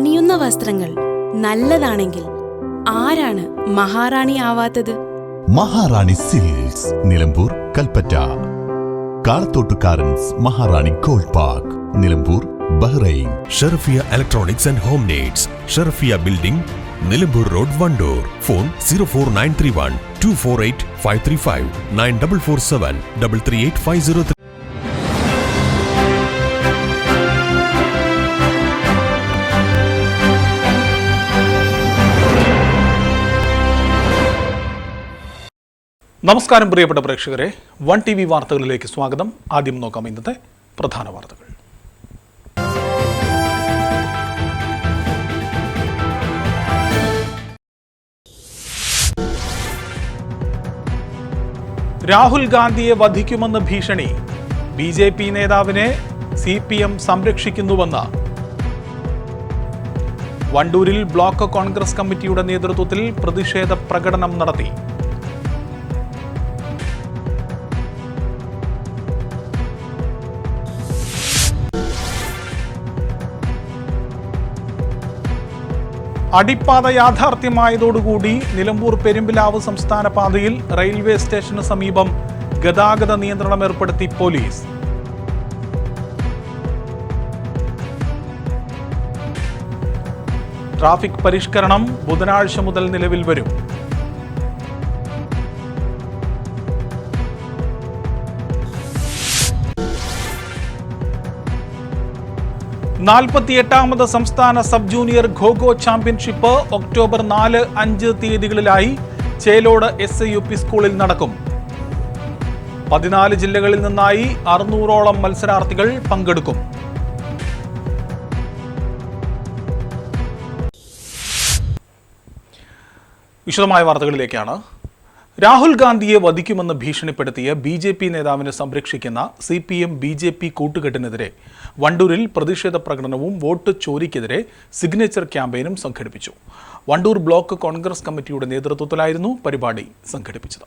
അണിയുന്ന വസ്ത്രങ്ങൾ നല്ലതാണെങ്കിൽ ആരാണ് മഹാറാണി ആവാത്തത്? Maharani silks Nilambur Kalpetta. കാളത്തോട്ടുകാരൻസ് Maharani gold park Nilambur Bahrain. Sherfiya electronics and home needs Sherfiya building Nilambur road Wandoor. Phone zero four nine three one two four eight five three five nine double four seven double three eight five zero നമസ്കാരം പ്രിയപ്പെട്ട പ്രേക്ഷകരെ one T V വാർത്തകളിലേക്ക് സ്വാഗതം. ആദ്യം നോക്കാം ഇന്നത്തെ പ്രധാന വാർത്തകൾ. രാഹുൽ ഗാന്ധിയെ വധിക്കുമെന്ന് ഭീഷണി. ബി ജെ പി നേതാവിനെ സി പി എം സംരക്ഷിക്കുന്നുവെന്ന്. വണ്ടൂരിൽ ബ്ലോക്ക് കോൺഗ്രസ് കമ്മിറ്റിയുടെ നേതൃത്വത്തിൽ പ്രതിഷേധ പ്രകടനം നടത്തി. അടിപ്പാത യാഥാർത്ഥ്യമായതോടുകൂടി നിലമ്പൂർ പെരുമ്പിലാവ് സംസ്ഥാന പാതയിൽ റെയിൽവേ സ്റ്റേഷന് സമീപം ഗതാഗത നിയന്ത്രണം ഏർപ്പെടുത്തി പോലീസ്. ട്രാഫിക് പരിഷ്കരണം ബുധനാഴ്ച മുതൽ നിലവിൽ വരും. നാൽപ്പത്തിയെട്ടാമത് സംസ്ഥാന sub junior kho kho championship October നാല് അഞ്ച് തീയതികളിലായി ചേലോട് എസ് യു പി സ്കൂളിൽ നടക്കും. പതിനാല് ജില്ലകളിൽ നിന്നായി അറുന്നൂറോളം മത്സരാർത്ഥികൾ പങ്കെടുക്കും. വിശദമായ വാർത്തകളിലേക്കാണ്. രാഹുൽ ഗാന്ധിയെ വധിക്കുമെന്ന് ഭീഷണിപ്പെടുത്തിയ ബി ജെ പി നേതാവിനെ സംരക്ഷിക്കുന്ന C P M B J P കൂട്ടുകെട്ടിനെതിരെ വണ്ടൂരിൽ പ്രതിഷേധ പ്രകടനവും വോട്ട് ചോരിക്കെതിരെ സിഗ്നേച്ചർ ക്യാമ്പയിനും സംഘടിപ്പിച്ചു വണ്ടൂർ ബ്ലോക്ക് കോൺഗ്രസ് കമ്മിറ്റിയുടെ നേതൃത്വത്തിലായിരുന്നു പരിപാടി സംഘടിപ്പിച്ചത്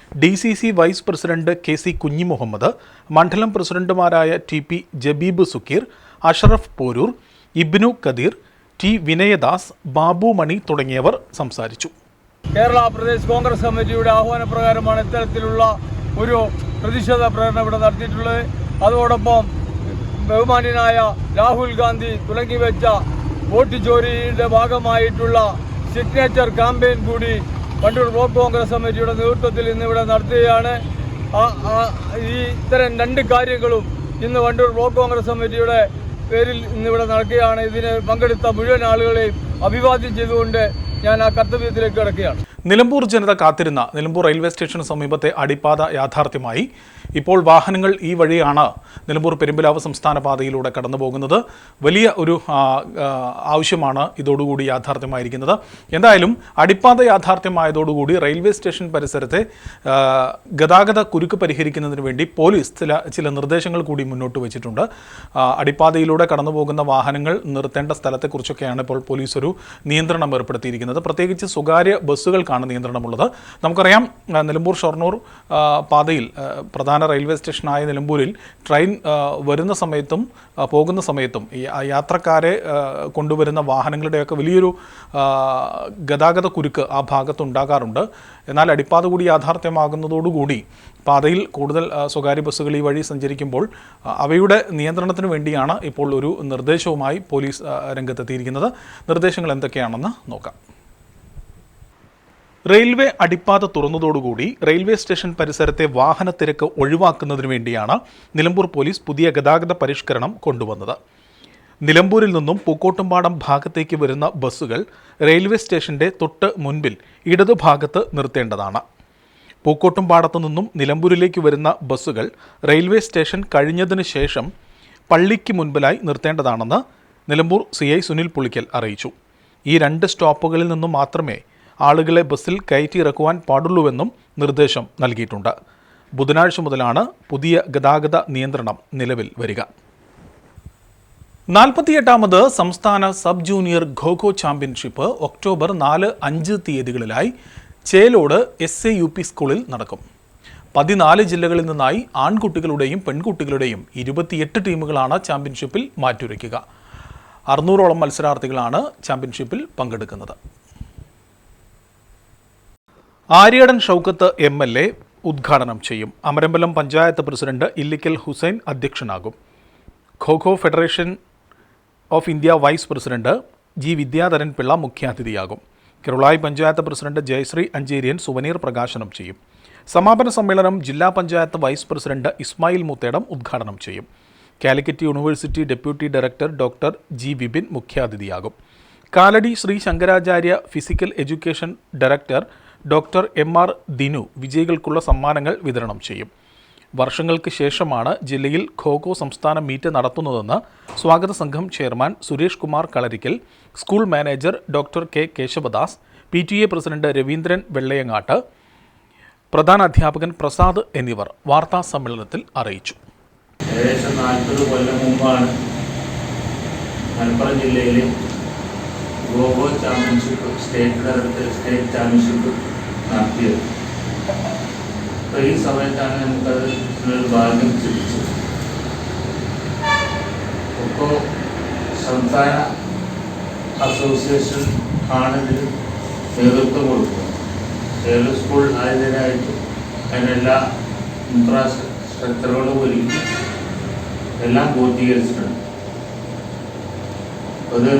D C C vice president K C Kunhimuhammed മണ്ഡലം പ്രസിഡന്റുമാരായ T P Jabeeb Sukkeer Ashraf Poroor Ibnu Kadeer T Vinayadas Babu Mani തുടങ്ങിയവർ സംസാരിച്ചു. കേരള പ്രദേശ് കോൺഗ്രസ് കമ്മിറ്റിയുടെ ആഹ്വാനപ്രകാരമാണ് ഇത്തരത്തിലുള്ള ഒരു പ്രതിഷേധ പ്രകടനം ഇവിടെ നടത്തിയിട്ടുള്ളത്. അതോടൊപ്പം ബഹുമാന്യനായ രാഹുൽ ഗാന്ധി തുടങ്ങിവെച്ച വോട്ട് ചോരിയുടെ ഭാഗമായിട്ടുള്ള സിഗ്നേച്ചർ ക്യാമ്പയിൻ കൂടി വണ്ടൂർ ബ്ലോക്ക് കോൺഗ്രസ് കമ്മിറ്റിയുടെ നേതൃത്വത്തിൽ ഇന്നിവിടെ നടത്തുകയാണ് ഈ ഇത്തരം രണ്ട് കാര്യങ്ങളും ഇന്ന് വണ്ടൂർ ബ്ലോക്ക് കോൺഗ്രസ് കമ്മിറ്റിയുടെ പേരിൽ ഇന്നിവിടെ നടക്കുകയാണ്. ഇതിന് പങ്കെടുത്ത മുഴുവൻ ആളുകളെയും അഭിവാദ്യം ചെയ്തുകൊണ്ട് ഞാൻ ആ കർത്തവ്യത്തിലേക്ക് കിടക്കുകയാണ്. നിലമ്പൂർ ജനത കാത്തിരുന്ന നിലമ്പൂർ റെയിൽവേ സ്റ്റേഷന് സമീപത്തെ അടിപ്പാത യാഥാർത്ഥ്യമായി ഇപ്പോൾ വാഹനങ്ങൾ ഈ വഴിയാണ് നിലമ്പൂർ പെരുമ്പിലാവ് സംസ്ഥാന പാതയിലൂടെ കടന്നു പോകുന്നത് വലിയ ഒരു ആവശ്യമാണ് ഇതോടുകൂടി യാഥാർത്ഥ്യമായിരിക്കുന്നത്. എന്തായാലും അടിപ്പാത യാഥാർത്ഥ്യമായതോടുകൂടി റെയിൽവേ സ്റ്റേഷൻ പരിസരത്തെ ഗതാഗത കുരുക്ക് പരിഹരിക്കുന്നതിന് വേണ്ടി പോലീസ് ചില ചില നിർദ്ദേശങ്ങൾ കൂടി മുന്നോട്ട് വെച്ചിട്ടുണ്ട്. അടിപ്പാതയിലൂടെ കടന്നു പോകുന്ന വാഹനങ്ങൾ നിർത്തേണ്ട സ്ഥലത്തെക്കുറിച്ചൊക്കെയാണ് ഇപ്പോൾ പോലീസ് ഒരു നിയന്ത്രണം ഏർപ്പെടുത്തിയിരിക്കുന്നത്. പ്രത്യേകിച്ച് സ്വകാര്യ ബസ്സുകൾക്കാണ് നിയന്ത്രണമുള്ളത്. നമുക്കറിയാം നിലമ്പൂർ ഷൊർണൂർ പാതയിൽ പ്രധാന പ്രധാന റെയിൽവേ സ്റ്റേഷനായ നിലമ്പൂരിൽ ട്രെയിൻ വരുന്ന സമയത്തും പോകുന്ന സമയത്തും ഈ യാത്രക്കാരെ കൊണ്ടുവരുന്ന വാഹനങ്ങളുടെയൊക്കെ വലിയൊരു ഗതാഗത കുരുക്ക് ആ ഭാഗത്ത് ഉണ്ടാകാറുണ്ട് എന്നാൽ അടിപ്പാത കൂടി യാഥാർത്ഥ്യമാകുന്നതോടുകൂടി പാതയിൽ കൂടുതൽ സ്വകാര്യ ബസ്സുകൾ ഈ വഴി സഞ്ചരിക്കുമ്പോൾ അവയുടെ നിയന്ത്രണത്തിന് വേണ്ടിയാണ് ഇപ്പോൾ ഒരു നിർദ്ദേശവുമായി പോലീസ് രംഗത്തെത്തിയിരിക്കുന്നത്. നിർദ്ദേശങ്ങൾ എന്തൊക്കെയാണെന്ന് നോക്കാം. റെയിൽവേ അടിപ്പാത തുറന്നതോടുകൂടി റെയിൽവേ സ്റ്റേഷൻ പരിസരത്തെ വാഹന തിരക്ക് ഒഴിവാക്കുന്നതിനു വേണ്ടിയാണ് നിലമ്പൂർ പോലീസ് പുതിയ ഗതാഗത പരിഷ്കരണം കൊണ്ടുവന്നത്. നിലമ്പൂരിൽ നിന്നും പൂക്കോട്ടുംപാടം ഭാഗത്തേക്ക് വരുന്ന ബസ്സുകൾ റെയിൽവേ സ്റ്റേഷന്റെ തൊട്ട് മുൻപിൽ ഇടതുഭാഗത്ത് നിർത്തേണ്ടതാണ്. പൂക്കോട്ടുംപാടത്തു നിന്നും നിലമ്പൂരിലേക്ക് വരുന്ന ബസ്സുകൾ റെയിൽവേ സ്റ്റേഷൻ കഴിഞ്ഞതിന് ശേഷം പള്ളിക്ക് മുൻപിലായി നിർത്തേണ്ടതാണെന്ന് നിലമ്പൂർ സി സുനിൽ പുളിക്കൽ അറിയിച്ചു. ഈ രണ്ട് സ്റ്റോപ്പുകളിൽ നിന്നും മാത്രമേ ആളുകളെ ബസ്സിൽ കയറ്റിയിറക്കുവാൻ പാടുള്ളൂവെന്നും നിർദ്ദേശം നൽകിയിട്ടുണ്ട്. ബുധനാഴ്ച മുതലാണ് പുതിയ ഗതാഗത നിയന്ത്രണം നിലവിൽ വരിക. നാൽപ്പത്തിയെട്ടാമത് സംസ്ഥാന sub junior kho kho championship October നാല് അഞ്ച് തീയതികളിലായി Chelode S A U P സ്കൂളിൽ നടക്കും. പതിനാല് ജില്ലകളിൽ നിന്നായി ആൺകുട്ടികളുടെയും പെൺകുട്ടികളുടെയും ഇരുപത്തിയെട്ട് ടീമുകളാണ് ചാമ്പ്യൻഷിപ്പിൽ മാറ്റുരയ്ക്കുക. അറുന്നൂറോളം മത്സരാർത്ഥികളാണ് ചാമ്പ്യൻഷിപ്പിൽ പങ്കെടുക്കുന്നത്. Aryadan Shoukath M L A ഉദ്ഘാടനം ചെയ്യും. Amarambalam panchayat president Illikkal Hussain അധ്യക്ഷനാകും. Kho kho federation of India vice president G Vidyadharan Pillai മുഖ്യാതിഥിയാകും. കിരുളായി പഞ്ചായത്ത് പ്രസിഡന്റ് ജയശ്രീ അഞ്ചേരിയൻ സുവനീർ പ്രകാശനം ചെയ്യും. സമാപന സമ്മേളനം ജില്ലാ പഞ്ചായത്ത് വൈസ് പ്രസിഡന്റ് ഇസ്മായിൽ മുത്തേടം ഉദ്ഘാടനം ചെയ്യും. Calicut university deputy director doctor G Vipin മുഖ്യാതിഥിയാകും. Kalady Sree Sankaracharya physical education director doctor M R Dinu വിജയികൾക്കുള്ള സമ്മാനങ്ങൾ വിതരണം ചെയ്യും. വർഷങ്ങൾക്ക് ശേഷമാണ് ജില്ലയിൽ ഖോഖോ സംസ്ഥാന മീറ്റ് നടത്തുന്നതെന്ന് സ്വാഗത സംഘം chairman Suresh Kumar Kalarikkal school manager doctor K Kesavadas P T A president Raveendran Vellayangattu പ്രധാന അധ്യാപകൻ പ്രസാദ് എന്നിവർ വാർത്താ സമ്മേളനത്തിൽ അറിയിച്ചു. ഏകദേശം നാൽപ്പത് കൊല്ലം മുമ്പാണ് മലപ്പുറം ജില്ലയിൽ ഗോവോ ചാമ്പ്യൻഷിപ്പ് സ്റ്റേറ്റ് തലത്തിൽ സ്റ്റേറ്റ് ചാമ്പ്യൻഷിപ്പ് നടത്തിയത്. അപ്പോൾ ഈ സമയത്താണ് നമുക്കത് ഒരു ഭാഗ്യം സിദ്ധിച്ചത് ഇപ്പോൾ സംസ്ഥാന അസോസിയേഷൻ ആണ് ഇതിന് നേതൃത്വം കൊടുക്കുന്നത് കേരള സ്കൂൾ ആയതിനായിട്ട് അതിനെല്ലാ ഇൻഫ്രാസ്ട്രക്ചറുകളും ഒരുക്കി എല്ലാം പൂർത്തീകരിച്ചിട്ടുണ്ട്. അത്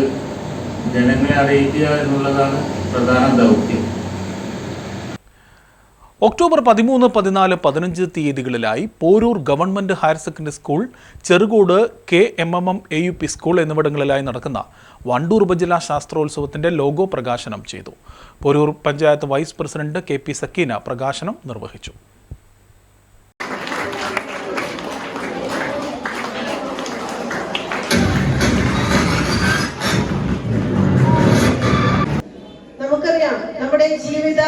ജനങ്ങളെ അറിയിക്കുക എന്നുള്ളതാണ് പ്രധാന ദൗത്യം. ഒക്ടോബർ പതിമൂന്ന് പതിനാല് പതിനഞ്ച് തീയതികളിലായി Poroor government higher secondary school Cherukode K M M M A U P school എന്നിവിടങ്ങളിലായി നടക്കുന്ന വണ്ടൂർ ഉപജില്ലാ ശാസ്ത്രോത്സവത്തിന്റെ ലോഗോ പ്രകാശനം ചെയ്തു. Poroor panchayat vice president K P Sakeena പ്രകാശനം നിർവഹിച്ചു. നമ്മുടെ ജീവിത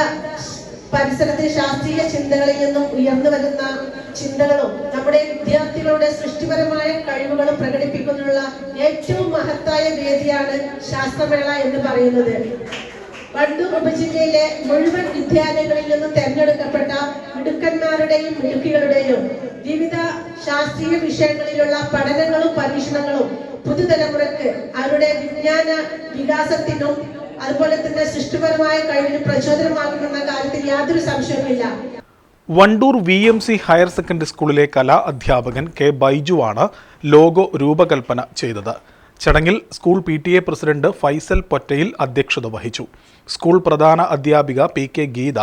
പരിസരത്തെ ശാസ്ത്രീയ ചിന്തകളിൽ നിന്നും ഉയർന്നു വരുന്ന ചിന്തകളും നമ്മുടെ വിദ്യാർത്ഥികളുടെ സൃഷ്ടിപരമായ കഴിവുകളും പ്രകടിപ്പിക്കുന്നതിനുള്ള ഏറ്റവും മഹത്തായ വേദിയാണ് ശാസ്ത്രമേള എന്ന് പറയുന്നത്. വണ്ടൂർ ഉപജില്ലയിലെ മുഴുവൻ വിദ്യാലയങ്ങളിൽ നിന്നും തെരഞ്ഞെടുക്കപ്പെട്ട മിടുക്കന്മാരുടെയും മിടുക്കികളുടെയും വിവിധ ശാസ്ത്രീയ വിഷയങ്ങളിലുള്ള പഠനങ്ങളും പരീക്ഷണങ്ങളും പുതുതലമുറക്ക് അവരുടെ വിജ്ഞാന വികാസത്തിനും അതുപോലെ തന്നെ സൃഷ്ടിപരമായ കഴിവിന് പ്രചോദനമാകുമെന്ന കാര്യത്തിൽ യാതൊരു സംശയവുമില്ല. Wandoor V M C higher secondary സ്കൂളിലെ കലാ അധ്യാപകൻ കെ ബൈജുവാണ് ലോഗോ രൂപകൽപ്പന ചെയ്തത്. ചടങ്ങിൽ school P T A president Faisal Pottayil അധ്യക്ഷത വഹിച്ചു. സ്കൂൾ പ്രധാന അധ്യാപിക P K Geetha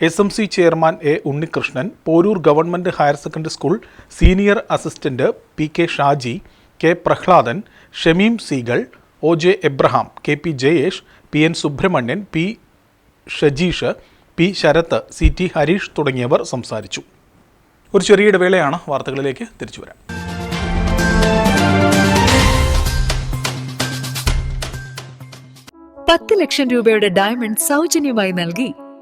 S M C chairman A Unnikrishnan Poroor government higher secondary school senior assistant P K Shaji K Prahladan Shameem Seegal O J Abraham K P Jayesh P N Subrahmanyan P Shajeesh P Sarath C T Harish തുടങ്ങിയവർ സംസാരിച്ചു. ഒരു ചെറിയ ഇടവേളയാണ് വാർത്തകളിലേക്ക് തിരിച്ചു വരാം പത്ത് ലക്ഷം രൂപയുടെ ഡയമണ്ട് സൗജന്യമായി നൽകി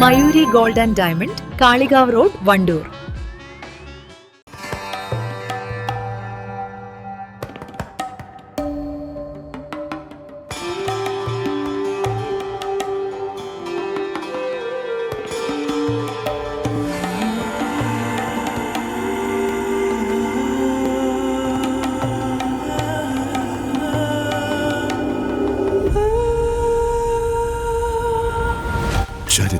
Mayoori gold and diamond Kalikavu road Wandoor.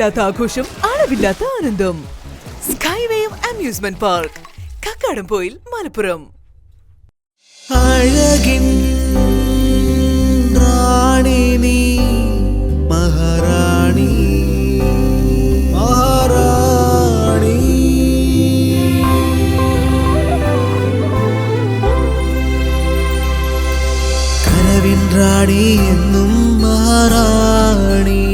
അതിരില്ലാത്ത ആഘോഷം അളവില്ലാത്ത ആനന്ദം. സ്കൈവേയും അമ്യൂസ്മെന്റ് പാർക്ക് കക്കാടംപോയിൽ മലപ്പുറം. അഴകിൻ റാണി നീ മഹാറാണി. മഹാറാണി. കനവിൻ റാണി എന്നും മഹാറാണി.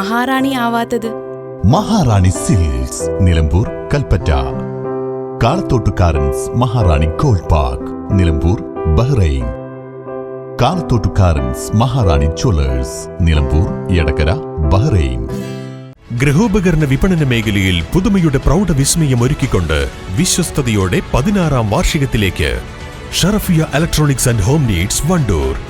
മഹാറാണി ആവാത്തത്? Maharani silks Nilambur Kalpetta. Kalathottukarans Maharani gold park Nilambur Bahrain. Kalathottukarans Maharani jewellers Nilambur Edakkara Bahrain. ഗൃഹോപകരണ വിപണന മേഖലയിൽ പുതുമയുടെ പ്രൗഢ വിസ്മയം ഒരുക്കിക്കൊണ്ട് വിശ്വസ്തയോടെ പതിനാറാം വാർഷികത്തിലേക്ക്. Sharafiya electronics and home needs Wandoor.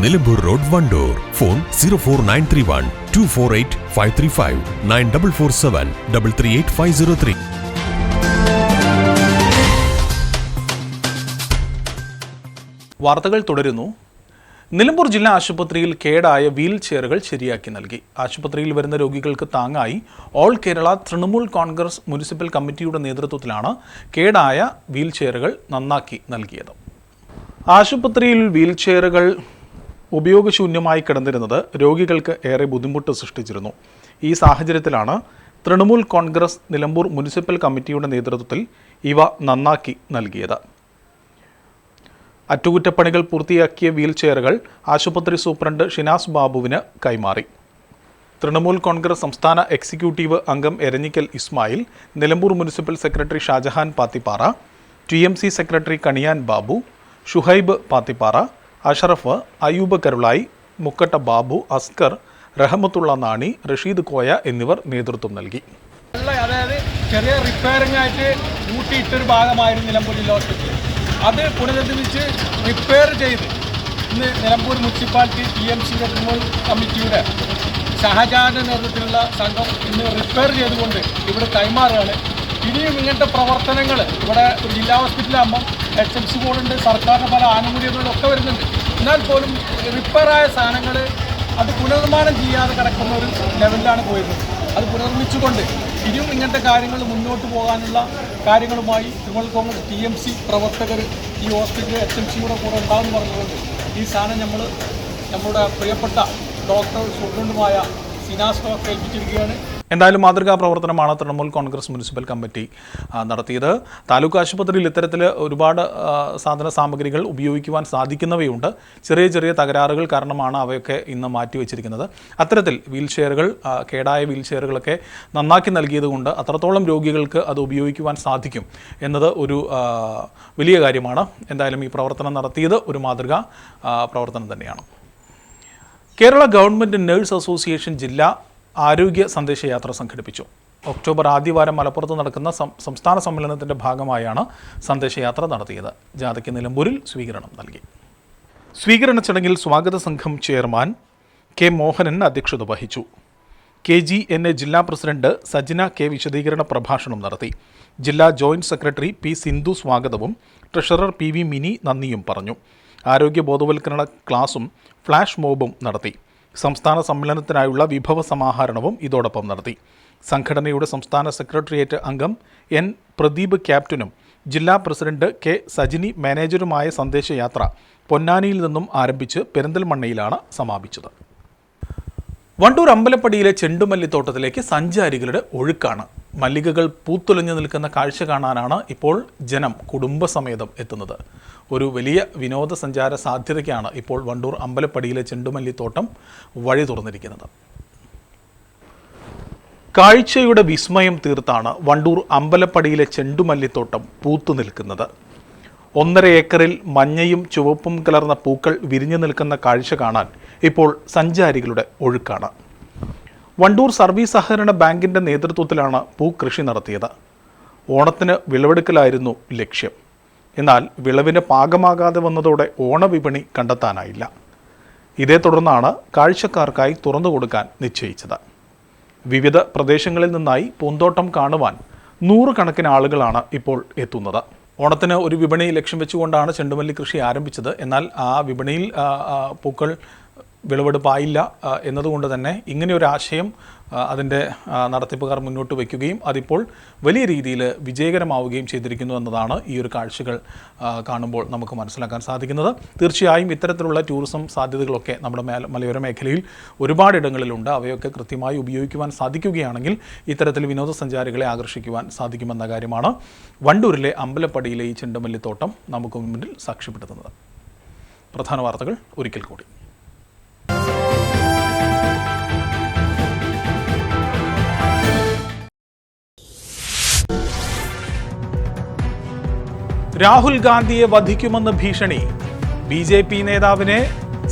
Nilambur road Wandoor. Phone zero four nine three one two four eight five three five nine double four seven double three eight five zero three. വാർത്തകൾ തുടരുന്നു. നിലമ്പൂർ ജില്ലാ ആശുപത്രിയിൽ കേടായ wheel ചെയറുകൾ ശരിയാക്കി നൽകി. ആശുപത്രിയിൽ വരുന്ന രോഗികൾക്ക് താങ്ങായി. ഓൾ കേരള തൃണമൂൽ കോൺഗ്രസ് മുനിസിപ്പൽ കമ്മിറ്റിയുടെ നേതൃത്വത്തിലാണ് കേടായ വീൽ ചെയറുകൾ നന്നാക്കി നൽകിയത്. ആശുപത്രിയിൽ വീൽ ചെയറുകൾ ഉപയോഗശൂന്യമായി കിടന്നിരുന്നത് രോഗികൾക്ക് ഏറെ ബുദ്ധിമുട്ട് സൃഷ്ടിച്ചിരുന്നു. ഈ സാഹചര്യത്തിലാണ് തൃണമൂൽ കോൺഗ്രസ് നിലമ്പൂർ മുനിസിപ്പൽ കമ്മിറ്റിയുടെ നേതൃത്വത്തിൽ ഇവ നന്നാക്കി നൽകിയത്. അറ്റകുറ്റപ്പണികൾ പൂർത്തിയാക്കിയ വീൽചെയറുകൾ ആശുപത്രി സൂപ്രണ്ട് ഷിനാസ് ബാബുവിന് കൈമാറി. തൃണമൂൽ കോൺഗ്രസ് സംസ്ഥാന എക്സിക്യൂട്ടീവ് അംഗം Eranhikkal Ismail Nilambur municipal secretary Shajahan Pathippara T M C secretary Kaniyan Babu Shuhaib Pathippara Ashraf Ayub Karulai Mukkatta Babu Askar Rahmathulla Nani Rasheed Koya എന്നിവർ നേതൃത്വം നൽകി. അതായത് ചെറിയ റിപ്പയറിംഗ് ആയിട്ട് കൂട്ടിയിട്ടൊരു ഭാഗമായിരുന്നു നിലമ്പൂർ ജില്ലാ അത് പുനരുദ്ധരിച്ച് റിപ്പയർ ചെയ്ത് ഇന്ന് Nilambur municipality P M C കമ്മിറ്റിയുടെ ഷഹജാന്റെ നേതൃത്വത്തിലുള്ള സംഘം ഇന്ന് റിപ്പയർ ചെയ്തുകൊണ്ട് ഇവിടെ കൈമാറുകയാണ്. ഇനിയും ഇങ്ങനത്തെ പ്രവർത്തനങ്ങൾ ഇവിടെ ഒരു ജില്ലാ ഹോസ്പിറ്റലാകുമ്പം എച്ച് എം സി ബോർഡുണ്ട് സർക്കാരിന്റെ പല ആനുകൂല്യങ്ങളിലൊക്കെ വരുന്നുണ്ട്. എന്നാൽ പോലും റിപ്പയറായ സാധനങ്ങൾ അത് പുനർനിർമ്മാണം ചെയ്യാതെ കിടക്കുന്ന ഒരു ലെവലിലാണ് പോയിരുന്നത് അത് പുനർനിർമ്മിച്ചുകൊണ്ട് ഇനിയും ഇങ്ങനത്തെ കാര്യങ്ങൾ മുന്നോട്ട് പോകാനുള്ള കാര്യങ്ങളുമായി Trinamool Congress T M C പ്രവർത്തകർ ഈ ഹോസ്പിറ്റലിൽ എച്ച് എം സിയുടെ കൂടെ ഉണ്ടാകുമെന്ന് പറഞ്ഞുകൊണ്ട് ഈ സാധനം നമ്മൾ നമ്മുടെ പ്രിയപ്പെട്ട ഡോക്ടർ സൂപ്രണ്ടുമായ സിനാസ്റ്റോക്ക് ഏൽപ്പിച്ചിരിക്കുകയാണ്. എന്തായാലും മാതൃകാ പ്രവർത്തനമാണ് തൃണമൂൽ കോൺഗ്രസ് മുനിസിപ്പൽ കമ്മിറ്റി നടത്തിയത്. താലൂക്ക് ആശുപത്രിയിൽ ഇത്തരത്തിൽ ഒരുപാട് സാധന സാമഗ്രികൾ ഉപയോഗിക്കുവാൻ സാധിക്കുന്നവയുണ്ട്. ചെറിയ ചെറിയ തകരാറുകൾ കാരണമാണ് അവയൊക്കെ ഇന്ന് മാറ്റിവെച്ചിരിക്കുന്നത്. അത്തരത്തിൽ വീൽ ചെയറുകൾ ആ, കേടായ വീൽ ചെയറുകളൊക്കെ നന്നാക്കി നൽകിയതുകൊണ്ട് അത്രത്തോളം രോഗികൾക്ക് അത് ഉപയോഗിക്കുവാൻ സാധിക്കും എന്നത് ഒരു വലിയ കാര്യമാണ്. എന്തായാലും ഈ പ്രവർത്തനം നടത്തിയത് ഒരു മാതൃക പ്രവർത്തനം തന്നെയാണ്. കേരള ഗവൺമെന്റ് നഴ്സ് അസോസിയേഷൻ ജില്ലാ ആരോഗ്യ സന്ദേശയാത്ര സംഘടിപ്പിച്ചു. ഒക്ടോബർ ആദ്യവാരം മലപ്പുറത്ത് നടക്കുന്ന സംസ്ഥാന സമ്മേളനത്തിന്റെ ഭാഗമായാണ് സന്ദേശയാത്ര നടത്തിയത്. ജാഥയ്ക്ക് നിലമ്പൂരിൽ സ്വീകരണം നൽകി. സ്വീകരണ ചടങ്ങിൽ സ്വാഗത സംഘം ചെയർമാൻ കെ മോഹനൻ അധ്യക്ഷത വഹിച്ചു. കെ ജി എൻ എ ജില്ലാ പ്രസിഡന്റ് സജ്ന കെ വിശദീകരണ പ്രഭാഷണം നടത്തി. ജില്ലാ ജോയിന്റ് സെക്രട്ടറി പി സിന്ധു സ്വാഗതവും ട്രഷറർ പി വി മിനി നന്ദിയും പറഞ്ഞു. ആരോഗ്യ ബോധവൽക്കരണ ക്ലാസും ഫ്ലാഷ് മോബും നടത്തി. സംസ്ഥാന സമ്മേളനത്തിനായുള്ള വിഭവ സമാഹരണവും ഇതോടൊപ്പം നടത്തി. സംഘടനയുടെ സംസ്ഥാന സെക്രട്ടേറിയറ്റ് അംഗം എൻ. പ്രദീപ് ക്യാപ്റ്റനും ജില്ലാ പ്രസിഡന്റ് കെ. സജിനി മാനേജറുമായ സന്ദേശയാത്ര പൊന്നാനിയിൽ നിന്നും ആരംഭിച്ച് പെരിന്തൽമണ്ണയിലാണ് സമാപിച്ചത്. വണ്ടൂർ അമ്പലപ്പടിയിലെ ചെണ്ടുമല്ലിത്തോട്ടത്തിലേക്ക് സഞ്ചാരികളുടെ ഒഴുക്കാണ് മല്ലികകൾ പൂത്തുലഞ്ഞു നിൽക്കുന്ന കാഴ്ച കാണാനാണ് ഇപ്പോൾ ജനം കുടുംബസമേതം എത്തുന്നത്. ഒരു വലിയ വിനോദസഞ്ചാര സാധ്യതയ്ക്കാണ് ഇപ്പോൾ വണ്ടൂർ അമ്പലപ്പടിയിലെ ചെണ്ടുമല്ലിത്തോട്ടം വഴി തുറന്നിരിക്കുന്നത്. കാഴ്ചയുടെ വിസ്മയം തീർത്താണ് വണ്ടൂർ അമ്പലപ്പടിയിലെ ചെണ്ടുമല്ലിത്തോട്ടം പൂത്തു നിൽക്കുന്നത്. ഒന്നര ഏക്കറിൽ മഞ്ഞയും ചുവപ്പും കലർന്ന പൂക്കൾ വിരിഞ്ഞു നിൽക്കുന്ന കാഴ്ച കാണാൻ ഇപ്പോൾ സഞ്ചാരികളുടെ ഒഴുക്കാണ്. വണ്ടൂർ സർവീസ് സഹകരണ ബാങ്കിന്റെ നേതൃത്വത്തിലാണ് പൂ കൃഷി നടത്തിയത്. ഓണത്തിന് വിളവെടുക്കലായിരുന്നു ലക്ഷ്യം. എന്നാൽ വിളവിന് പാകമാകാതെ വന്നതോടെ ഓണവിപണി കണ്ടെത്താനായില്ല. ഇതേ തുടർന്നാണ് കാഴ്ചക്കാർക്കായി തുറന്നു കൊടുക്കാൻ നിശ്ചയിച്ചത്. വിവിധ പ്രദേശങ്ങളിൽ നിന്നായി പൂന്തോട്ടം കാണുവാൻ നൂറുകണക്കിന് ആളുകളാണ് ഇപ്പോൾ എത്തുന്നത്. ഓണത്തിന് ഒരു വിപണി ലക്ഷ്യം വെച്ചുകൊണ്ടാണ് ചെണ്ടുമല്ലി കൃഷി ആരംഭിച്ചത്. എന്നാൽ ആ വിപണിയിൽ പൂക്കൾ വിളവെടുപ്പായില്ല എന്നതുകൊണ്ട് തന്നെ ഇങ്ങനെ ഒരു ആശയം അതിന്റെ നടത്തിപ്പുകാർ മുന്നോട്ട് വയ്ക്കുകയും അതിപ്പോൾ വലിയ രീതിയിൽ വിജയകരമാവുകയും ചെയ്തിരിക്കുന്നു എന്നതാണ് ഈ ഒരു കാഴ്ചകൾ കാണുമ്പോൾ നമുക്ക് മനസ്സിലാക്കാൻ സാധിക്കുന്നത്. തീർച്ചയായും ഇത്തരത്തിലുള്ള ടൂറിസം സാധ്യതകളൊക്കെ നമ്മുടെ മേല മലയോര മേഖലയിൽ ഒരുപാടിടങ്ങളിലുണ്ട്. അവയൊക്കെ കൃത്യമായി ഉപയോഗിക്കുവാൻ സാധിക്കുകയാണെങ്കിൽ ഇത്തരത്തിൽ വിനോദസഞ്ചാരികളെ ആകർഷിക്കുവാൻ സാധിക്കുമെന്ന കാര്യമാണ് വണ്ടൂരിലെ അമ്പലപ്പടിയിലെ ഈ ചെണ്ടുമല്ലിത്തോട്ടം നമുക്ക് മുന്നിൽ സാക്ഷ്യപ്പെടുത്തുന്നത്. പ്രധാന വാർത്തകൾ ഒരിക്കൽ കൂടി. രാഹുൽ ഗാന്ധിയെ വധിക്കുമെന്ന് ഭീഷണി. ബി ജെ പി നേതാവിനെ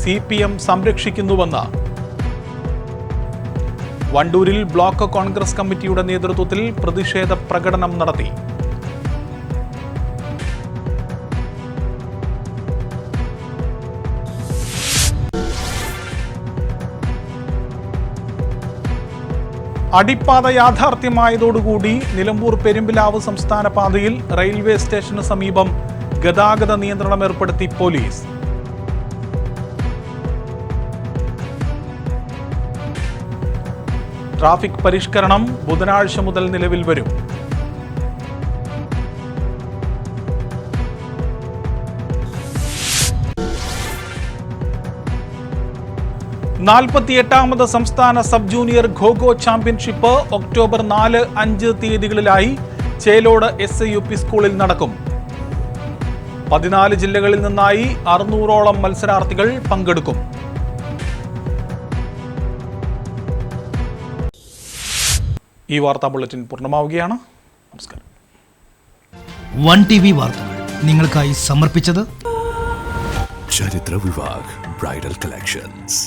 സി പി എം സംരക്ഷിക്കുന്നുവെന്ന്. വണ്ടൂരിൽ ബ്ലോക്ക് കോൺഗ്രസ് കമ്മിറ്റിയുടെ നേതൃത്വത്തിൽ പ്രതിഷേധ പ്രകടനം നടത്തി. അടിപ്പാത യാഥാർത്ഥ്യമായതോടുകൂടി നിലമ്പൂർ പെരുമ്പിലാവ് സംസ്ഥാന പാതയിൽ റെയിൽവേ സ്റ്റേഷന് സമീപം ഗതാഗത നിയന്ത്രണം ഏർപ്പെടുത്തി പോലീസ്. ട്രാഫിക് പരിഷ്കരണം ബുധനാഴ്ച മുതൽ നിലവിൽ വരും. നാൽപ്പത്തിയെട്ടാമത് സംസ്ഥാന sub junior kho kho championship October നാല് അഞ്ച് തീയതികളിലായി Chelode S I U P സ്കൂളിൽ നടക്കും. പതിനാല് ജില്ലകളിൽ നിന്നായി അറുന്നൂറോളം മത്സരാർത്ഥികൾ പങ്കെടുക്കും. ഈ വാർത്താ ബുള്ളറ്റിൻ പൂർണമാവുകയാണ്. നമസ്കാരം. വൺ ടി വി വാർത്തകൾ നിങ്ങൾക്കായി സമർപ്പിച്ചത് Charithra Vivah bridal collections.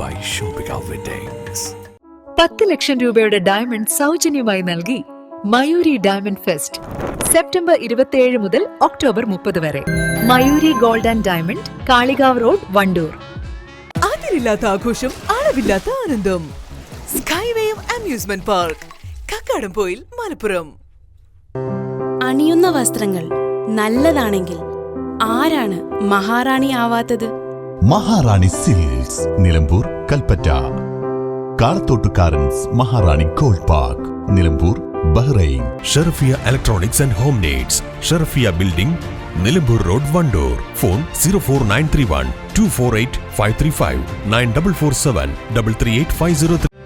By Shoppika weddings പത്ത് ലക്ഷം രൂപയുടെ ഡയമണ്ട് സൗജന്യമായി നൽകി മയൂരി ഡയമണ്ട് ഫെസ്റ്റ് സെപ്റ്റംബർ ഇരുപത്തിയേഴ് മുതൽ ഒക്ടോബർ മുപ്പത് വരെ. Mayuri gold and diamond Kalikavu road Wandoor. അതിരില്ലാത്ത ആഘോഷം അളവില്ലാത്ത ആനന്ദം. സ്കൈവേയും അമ്യൂസ്മെന്റ് പാർക്ക് കക്കാടംപോയിൽ മലപ്പുറം. അണിയുന്ന വസ്ത്രങ്ങൾ നല്ലതാണെങ്കിൽ ആരാണ് മഹാറാണി ആവാത്തത്? Maharani silks Nilambur Kalpetta. കാളത്തോട്ടുകാരൻസ് Maharani gold park Nilambur Bahrain. Sherfiya electronics and home needs Sherfiya building Nilambur road Wandoor. Phone zero four nine three one two four eight five three five nine double four seven double three eight five zero three